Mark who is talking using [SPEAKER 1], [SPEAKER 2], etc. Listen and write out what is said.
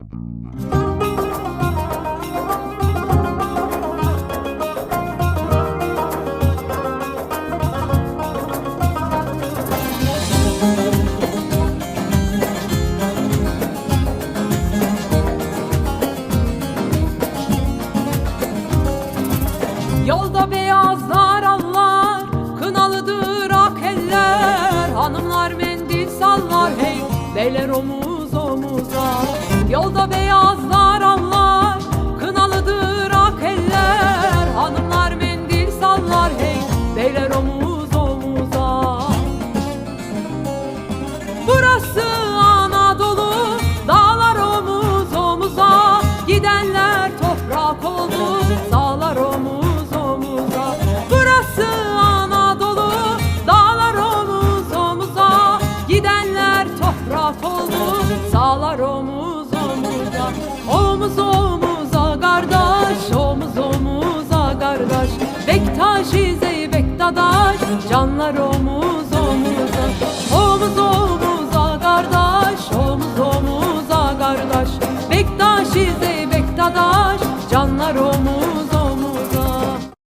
[SPEAKER 1] Yolda beyazlar allar, kınalıdır ak eller. Hanımlar mendil sallar hey, beyler omuz Yolda beyazlar allar, kınalıdır ak eller. Hanımlar mendil sallar hey, beyler omuz omuza. Burası Anadolu Dağlar omuz omuza. Gidenler toprak oldu Dağlar omuz omuza. Burası Anadolu Dağlar omuz omuza. Gidenler toprak oldu Sağlar omuz Omuz omuza kardeş Omuz omuza kardeş. Bektaşi zeybek dadaş Canlar omuz omuza. Omuz omuza kardeş Omuz omuza kardeş. Bektaşi zeybek dadaş Canlar omuz